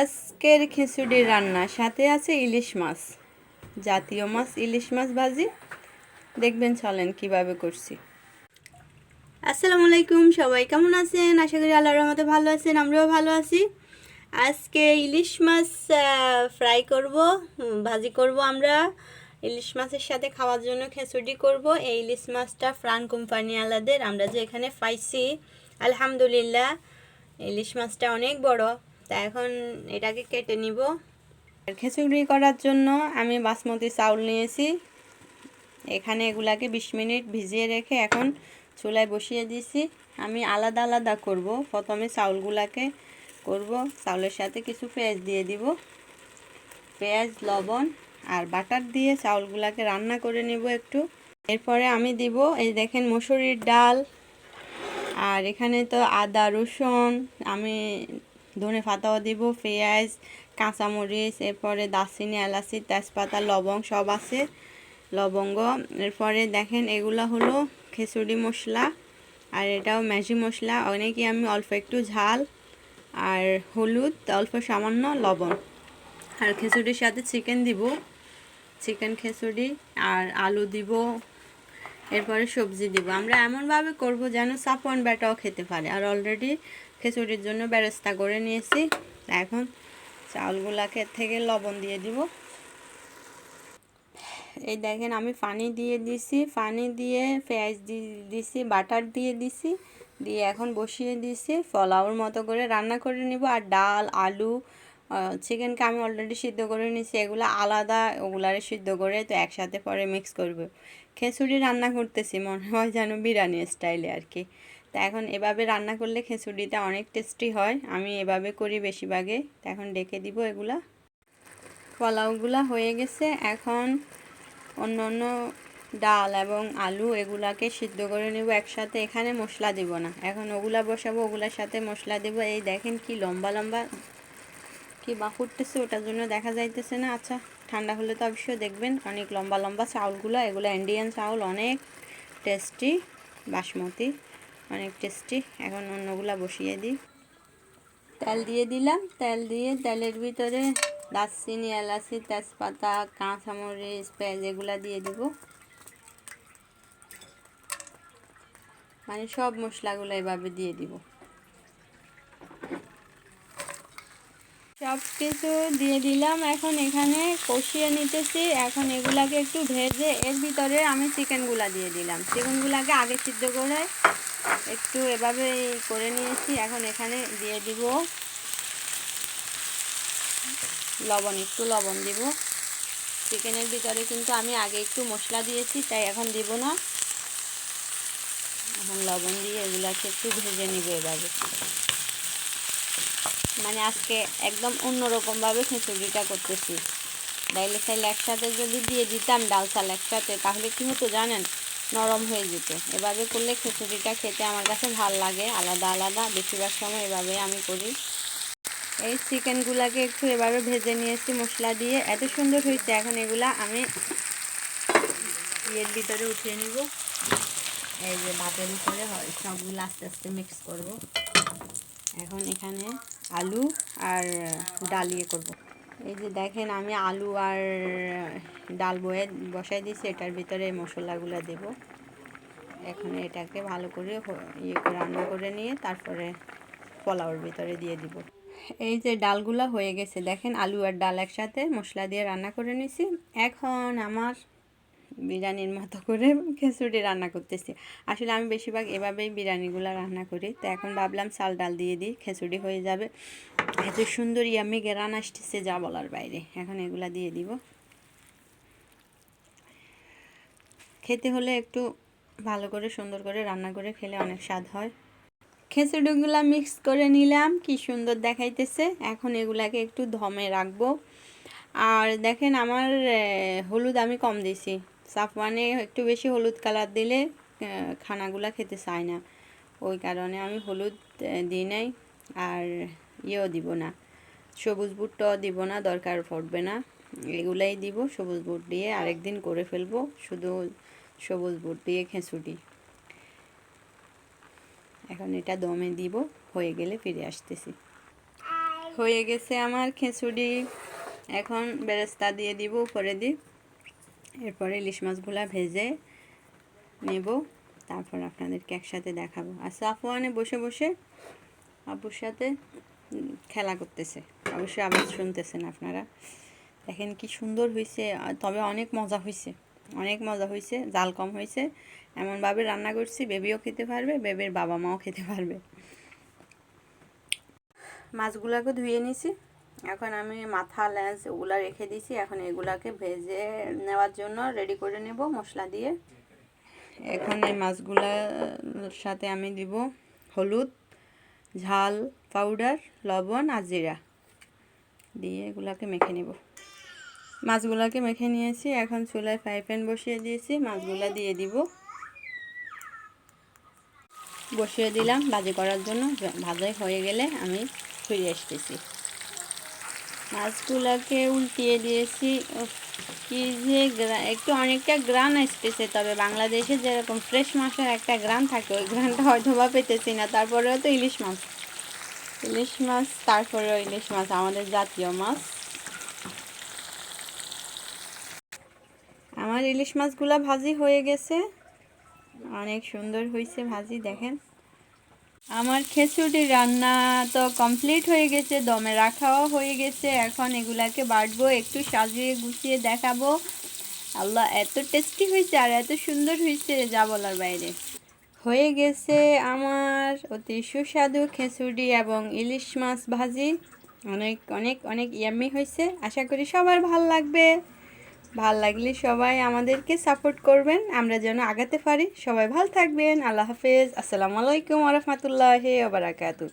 আজকের খিচুড়ির রান্না, সাথে আছে ইলিশ মাছ, জাতীয় মাছ, ইলিশ মাছ ভাজি। দেখবেন চলেন কীভাবে করছি। আসসালামু আলাইকুম, সবাই কেমন আছেন? আশা করি আল্লাহর রহমতে ভালো আছেন, আমরাও ভালো আছি। আজকে ইলিশ মাছ ফ্রাই করব ভাজি করব আমরা। ইলিশ মাছের সাথে খাওয়ার জন্য খিচুড়ি করব। এই ইলিশ মাছটা ফ্রান কোম্পানি আলাদের, আমরা যে এখানে পাইছি, আলহামদুলিল্লাহ। ইলিশ মাছটা অনেক বড়। তা এখন এটাকে কেটে নিব। খিচুড়ি করার জন্য আমি বাসমতি চাউল নিয়েছি। এখানে এগুলাকে বিশ মিনিট ভিজিয়ে রেখে এখন চুলায় বসিয়ে দিয়েছি আমি আলাদা আলাদা করব। প্রথমে চাউলগুলাকে করব। চাউলের সাথে কিছু পেঁয়াজ দিয়ে দিব। পেঁয়াজ, লবণ আর বাটার দিয়ে চাউলগুলাকে রান্না করে নিব একটু। এরপরে আমি দিব, এই দেখেন মসুরির ডাল। আর এখানে তো আদা, রসুন, আমি ধনে পাতাও দিব, পেঁয়াজ, কাঁচামরিচ, এরপরে দারচিনি, এলাচি, তেজপাতা লবং সব আছে, লবঙ্গ। এরপরে দেখেন এগুলো হলো খিচুড়ি মশলা আর এটাও ম্যাজি মশলা। অনেকে আমি অল্প একটু ঝাল আর হলুদ, অল্প সামান্য লবণ। আর খিচুড়ির সাথে চিকেন দিব, চিকেন খিচুড়ি আর আলু দিব, এরপরে সবজি দিব। আমরা এমনভাবে করব যেন সাপন ব্যাটাও খেতে পারে। আর অলরেডি খিচুড়ির জন্য ব্যবস্থা করে নিয়েছি। এখন চাউলগুলাকে থেকে লবণ দিয়ে দিব। এই দেখেন আমি পানি দিয়ে দিছি, পানি দিয়ে পেঁয়াজ দিয়ে দিছি, বাটার দিয়ে দিছি, দিয়ে এখন বসিয়ে দিছি। পোলাওর মতো করে রান্না করে নিব। আর ডাল, আলু চিকেনকে আমি অলরেডি সিদ্ধ করে নিছি। এগুলো আলাদা, ওগুলারে সিদ্ধ করে তো একসাথে পরে মিক্স করবে। খিচুড়ি রান্না করতেছি মনে হয় যেন বিরিয়ানি স্টাইলে আর কি। তা এখন এভাবে রান্না করলে খিচুড়িটা অনেক টেস্টি হয়। আমি এভাবে করি বেশিরভাগে। তা এখন ডেকে দিব এগুলা। পোলাওগুলা হয়ে গেছে। এখন অন্য অন্য ডাল এবং আলু এগুলাকে সিদ্ধ করে নেব একসাথে। এখানে মশলা দিব না। এখন ওগুলা বসাবো, ওগুলার সাথে মশলা দেবো। এই দেখেন কি লম্বা লম্বা কি বা ফুটতেছে, ওটার জন্য দেখা যাইতেছে না। আচ্ছা ঠান্ডা হলে তো অবশ্যই দেখবেন অনেক লম্বা লম্বা চাউলগুলো। এগুলো ইন্ডিয়ান চাউল, অনেক টেস্টি বাসমতি। অনেক টেস্টি এখন অন্যগুলা বসিয়ে দিই। তেল দিয়ে দিলাম। তেল দিয়ে তেলের ভিতরে দারচিনি, এলাচি, তেজপাতা, কাঁচামরিচ, পেঁয়াজ এগুলা দিয়ে দিব। মানে সব মশলাগুলো এভাবে দিয়ে দিব। সব কিছু দিয়ে দিলাম। এখন এখানে কষিয়ে নিতেছি। এখন এগুলাকে একটু ভেজে এর ভিতরে আমি চিকেনগুলা দিয়ে দিলাম। চিকেনগুলাকে আগে সিদ্ধ করে একটু এভাবে করে নিয়েছি। এখন এখানে দিয়ে দিব লবণ, একটু লবণ দিব। চিকেনের ভিতরে কিন্তু আমি আগে একটু মশলা দিয়েছি, তাই এখন দিব না। এখন লবণ দিয়ে এগুলাকে একটু ভেজে নিব এভাবে। মানে আজকে একদম অন্যরকমভাবে খিচুড়িটা করতেছি। ডাইলে চাইলে একসাথে যদি দিয়ে দিতাম ডাল চাল একসাথে, তাহলে কী হতো জানেন? নরম হয়ে যেত। এভাবে করলে খিচুড়িটা খেতে আমার কাছে ভালো লাগে। আলাদা আলাদা, বেশিরভাগ সময় এভাবে আমি করি। এই চিকেনগুলাকে একটু এভাবে ভেজে নিয়েছি মশলা দিয়ে। এত সুন্দর হয়েছে, এখন এগুলা আমি ইয়ের ভিতরে উঠিয়ে নিব। এই যে ভাতের উপরে হয়, সবগুলো আস্তে আস্তে মিক্স করব। এখন এখানে আলু আর ডাল ইয়ে করব। এই যে দেখেন, আমি আলু আর ডাল বয়ে, বসাই দিয়েছি। এটার ভিতরে মশলাগুলো দেব। এখন এটাকে ভালো করে ইয়ে করে রান্না করে নিয়ে তারপরে পোলাওর ভিতরে দিয়ে দিব। এই যে ডালগুলো হয়ে গেছে। দেখেন, আলু আর ডাল একসাথে মশলা দিয়ে রান্না করে নিছি। এখন আমার বিরিয়ানির মতো করে খিচুড়ি রান্না করতেছি। আসলে আমি বেশিরভাগ এভাবেই বিরিয়ানিগুলো রান্না করি। তো এখন ভাবলাম চাল ডাল দিয়ে দিই, খিচুড়ি হয়ে যাবে। এত সুন্দর, ইয়ামি গেরান আসতেছে যা বলার বাইরে। এখন এগুলা দিয়ে দিব। খেতে হলে একটু ভালো করে, সুন্দর করে রান্না করে খেলে অনেক স্বাদ হয়। খিচুড়িগুলা মিক্স করে নিলাম, কি সুন্দর দেখাইতেছে। এখন এগুলাকে একটু ধমে রাখব। আর দেখেন আমার হলুদ আমি কম দিছি। সাফওয়ানে একটু বেশি হলুদ কালার দিলে খানাগুলা খেতে চায় না। ওই কারণে আমি হলুদ দিই নাই আর ইয়েও দিব না। সবুজ বুটটাও দিব না, দরকার পড়বে না। এগুলাই দিব, সবুজ বুট দিয়ে আরেকদিন করে ফেলব, শুধু সবুজ বুট দিয়ে খেঁচুড়ি। এখন এটা দমে দিব, হয়ে গেলে ফিরে আসতেছি। হয়ে গেছে আমার খিচুড়ি। এখন বেরেস্তা দিয়ে দিব উপরে দিই এরপরে ইলিশ মাছগুলা ভেজে নেব। তারপর আপনাদেরকে একসাথে দেখাবো। আর সাফওয়ানে বসে বসে আপুর সাথে খেলা করতেছে। অবশ্যই আওয়াজ শুনতেছেন আপনারা। দেখেন কি সুন্দর হয়েছে তবে অনেক মজা হয়েছে অনেক মজা হয়েছে জাল কম হয়েছে এমনভাবে রান্না করছি, বেবিও খেতে পারবে, বেবির বাবা মাও খেতে পারবে। মাছগুলোকে ধুয়ে নিছি। এখন আমি মাথা, লেন্স ওগুলা রেখে দিছি এখন এগুলাকে ভেজে নেওয়ার জন্য রেডি করে নেব মশলা দিয়ে। এখন এই মাছগুলার সাথে আমি দিব হলুদ, ঝাল পাউডার লবণ আর জিরা। দিয়ে এগুলাকে মেখে নেব। মাছগুলাকে মেখে নিয়েছি। এখন চুলায় ফ্রাই প্যান বসিয়ে দিয়েছি। মাছগুলা দিয়ে দিব। বসিয়ে দিলাম। ভাজি করার জন্য। ভাজাই হয়ে গেলে আমি ফিরে আসতেছি। মাছগুলোকে উল্টিয়ে দিয়েছি। কি যে একটু অনেকটা গ্রান আসতেছে, তবে বাংলাদেশে যেরকম ফ্রেশ মাছের একটা গ্রান থাকে, ওই গ্রানটা হয়তো বা পেতেছি না। তারপরেও তো ইলিশ মাছ। ইলিশ মাছ, তারপরেও ইলিশ মাছ, আমাদের জাতীয় মাছ। আমার ইলিশ মাছগুলা ভাজি হয়ে গেছে। অনেক সুন্দর হয়েছে ভাজি, দেখেন। আমার খিচুড়ি রান্না তো কমপ্লিট হয়ে গেছে, দমে রাখাও হয়ে গেছে। এখন এগুলাকে বাটবো, একটু সাজিয়ে গুছিয়ে দেখাবো। আল্লাহ, এত টেস্টি হয়েছে আর এত সুন্দর হয়েছে, যা বলার বাইরে। হয়ে গেছে আমার অতি সুস্বাদু খিচুড়ি এবং ইলিশ মাছ ভাজি। অনেক অনেক অনেক ইয়াম্মি হয়েছে। আশা করি সবার ভালো লাগবে। ভালো লাগলে সবাই আমাদেরকে সাপোর্ট করবেন। আমরা যেন আগাতে পারি। সবাই ভালো থাকবেন। আল্লাহ হাফেজ। আসসালামু আলাইকুম আরহামতুল্লাহ বারাকাতু